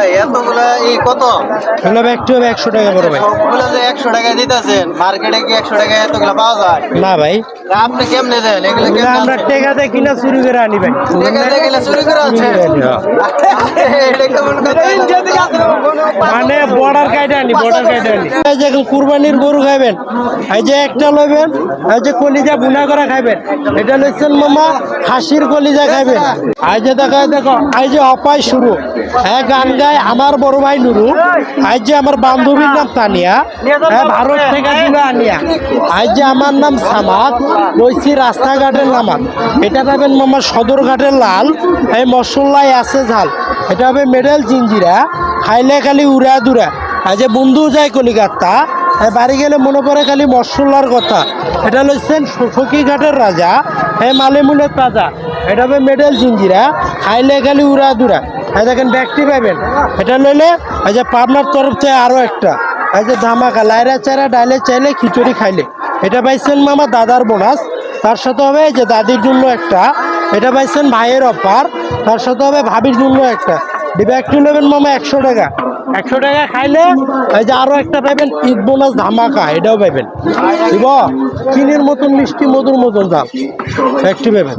ভাই এতগুলা এই কত? এগুলো একটু হবে একশো টাকা বড় ভাই। সবগুলো যে একশো টাকায় দিতেছেন মার্কেটে কি একশো টাকায় এতগুলো পাওয়া যায়? না ভাই। আপনি কেমনে দেন? এগুলো এগুলো আমরা টেকাতে কিনা চুরি করে আনি ভাই। টেকাতে গেলে চুরি করে আছে এটা কেমন কথা? মানে বর্ডার কাইটে আনি বর্ডার কাইটে আনি। এই যে কুরবানির গরু খাইবেন এই যে একটা লইবেন এই যে কলিজা বুনা করা খাইবেন এটা লইছেন মামা হাসির কলিজা খাইবেন। এই যে দেখো দেখো এই যে অপায় শুরু। হ্যাঁ গান গায় আমার বড় ভাই নুরু এই যে আমার বান্ধবীর নাম তানিয়া হ্যাঁ ভারত থেকে আনিয়া। এই যে আমার নাম সামাদ লইছি রাস্তাঘাটের নামাত এটা পাবেন মামা সদরঘাটের লাল, এই মশলাই আছে ঝাল। এটা হবে মেডেল জিঞ্জিরা, খাইলে খালি উড়া দুরা। আর যে বন্ধু যায় কলিকাতা বাড়ি গেলে মনে পড়ে খালি মশলার কথা। এটা লইছেন সখীঘাটের রাজা, এই মালেমুলের তাজা এটা হবে মেডেল জিঞ্জিরা, খাইলে খালি উড়া দুরা। এই দেখেন ব্যাগটি পাবেন। এটা লইলে এই যে পাবনার তরফ থেকে আরও একটা। এই যে ধামাকা, লাইরা চারা ডাইলে চাইলে খিচুড়ি খাইলে। এটা পাইছেন মামা দাদার বোনাস। তার সাথে হবে যে দাদির জন্য একটা। এটা পাইছেন ভাইয়ের অফার। তার সাথে হবে ভাবির জন্য একটা। একটু নেবেন মামা একশো টাকা। একশো টাকা খাইলে এই যে আরও একটা পাবেন ঈদ বোনাস ধামাকা, এটাও পাবেন দিব? চিনির মতন, মিষ্টি মধুর মতন দাম। একটি পাবেন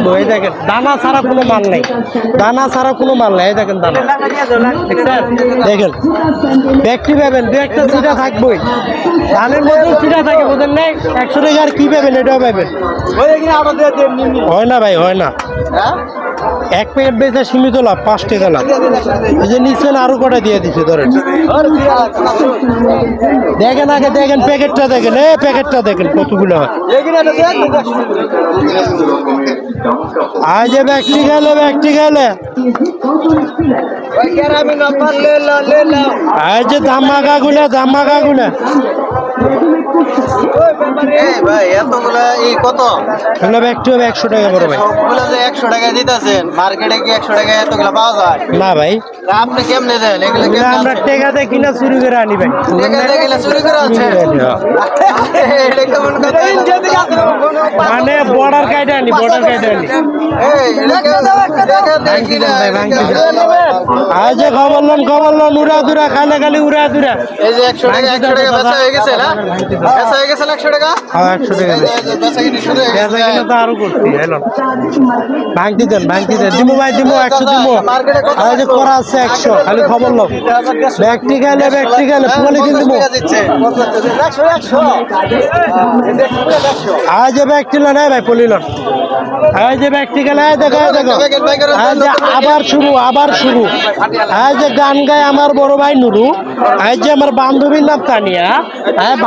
এই দেখেন দানা ছাড়া কোনো মাল নেই। দানা ছাড়া কোনো মাল নেই এই দেখেন দানা? দেখেন ব্যাগটি পাবেন দু একটা চিটা থাকবোই। ধানের মধ্যেও চিটা থাকে বোঝেন নাই? একশো টাকা আর কি পাবেন এটাও পাবেন। হয় না ভাই হয় না। এক প্যাকেট বেচা সীমিত লাভ, পাঁচ টাকা লাভ। এই যে নিচ্ছেন আরও কটা দিয়ে দিচ্ছে ধরেন। দেখেন আগে দেখেন, প্যাকেটটা দেখেন এ প্যাকেটটা দেখেন কতগুলো। হয় আজ ব্যক্তি গেলে ব্যক্তি গেলে। আজ ধামাকা গুলা ধামাকা গুলা না ভাই। আপনি কেমনে দেন? আমরা টেকাতে কিনা চুরি করে আনি ভাই। টেকাতে গেলে চুরি করে আছে কথা? মানে বর্ডার কাইটে আনি বর্ডার কাইটে আনি। আজ খবর লন খবর লন একশো দেন। ভাই একশো যে করা আছে একশো খালি খবর লোক ব্যক্তি গেলে ব্যক্তি গেলে কিন্তু দিমু আজ যে লন হ্যাঁ ভাই পলিলন আজ যে ব্যক্তি গেলে দেখো দেখো আবার শুরু আবার শুরু। হ্যাঁ যে গান গায় আমার বড় ভাই নুরু আজ যে আমার বান্ধবীর নাম তানিয়া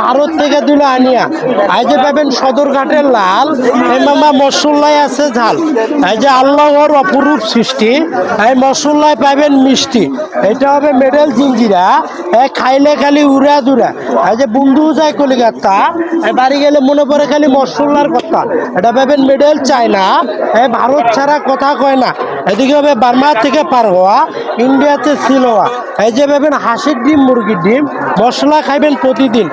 ভারত থেকে দিল আনিয়া। যে পাবেন সদরঘাটের লাল, এই মশলাই আছে ঝাল। এই যে আল্লাহর অপরূপ সৃষ্টি এই মশলায় পাবেন মিষ্টি। এটা হবে মেডেল জিঞ্জিরা। এ খাইলে খালি উড়া দুরা। এই যে বন্ধু যায় কলিকাতা বাড়ি গেলে মনে পড়ে খালি মশলার কথা। এটা পাবেন মেডেল চায়না। এ ভারত ছাড়া কথা কয় না। এদিকে হবে বার্মা থেকে পার হওয়া ইন্ডিয়াতে ছিল এই যে পাবেন হাঁসের ডিম মুরগির ডিম, মশলা খাইবেন প্রতিদিন।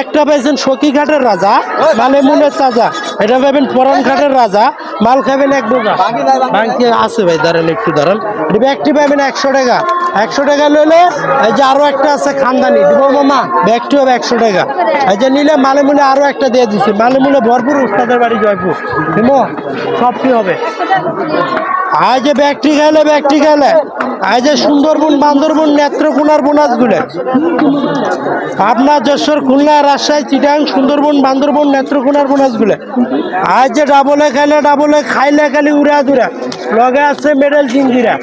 একটা পাইছেন সখীঘাটের রাজা মালে মুনের তাজা এটা পাবেন পরান ঘাটের রাজা, মাল খাবেন এক বোঝা বাংকি আছে ভাই, দাঁড়ান একটু, দাঁড়ান। ব্যাগটি পাবেন একশো টাকা। একশো টাকা লইলে এই যে আরও একটা আছে খানদানি। মামা ব্যাগটি হবে একশো টাকা। এই যে নিলে মালে মুলে আরও একটা দিয়ে দিচ্ছি মালে মুলে ভরপুর উস্তাদের বাড়ি জয়পুর। দিমো সবটি হবে? আজ ব্যাগটি গেলে ব্যাগটি গেলে। আজ সুন্দরবন, বান্দরবন, নেত্রকোনার বোনাস গুলে আপনার যশোর, খুলনা, রাজশাহী, চিটাং, সুন্দরবন, বান্দরবন, নেত্রকোনার বোনাস গুলে আজ যে ডাবলে খেলে ডাবলে খাইলে খালি উড়া দুরা। লগে আছে মেডেল জিঞ্জিরা